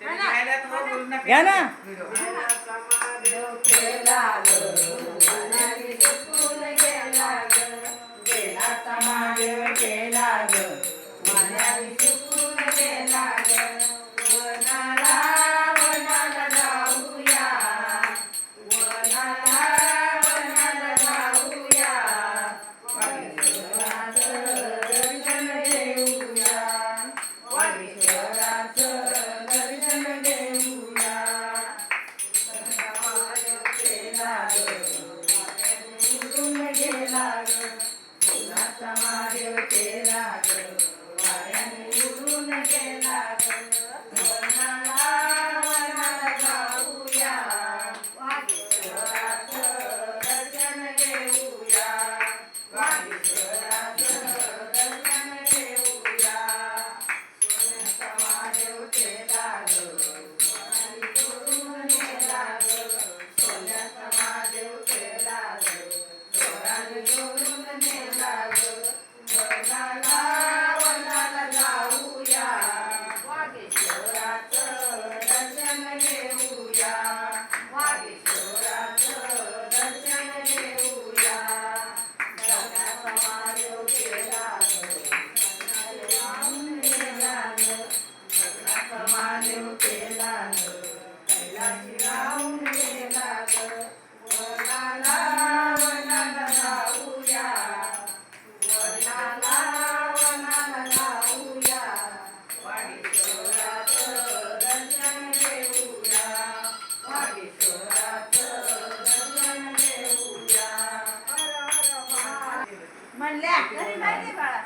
घ्या ना. केला ग गेला निघून गेला गुलाचा महादेव केला ग वाऱ्याने उडून गेला ग म्हणल्या घरी नाही बाळा.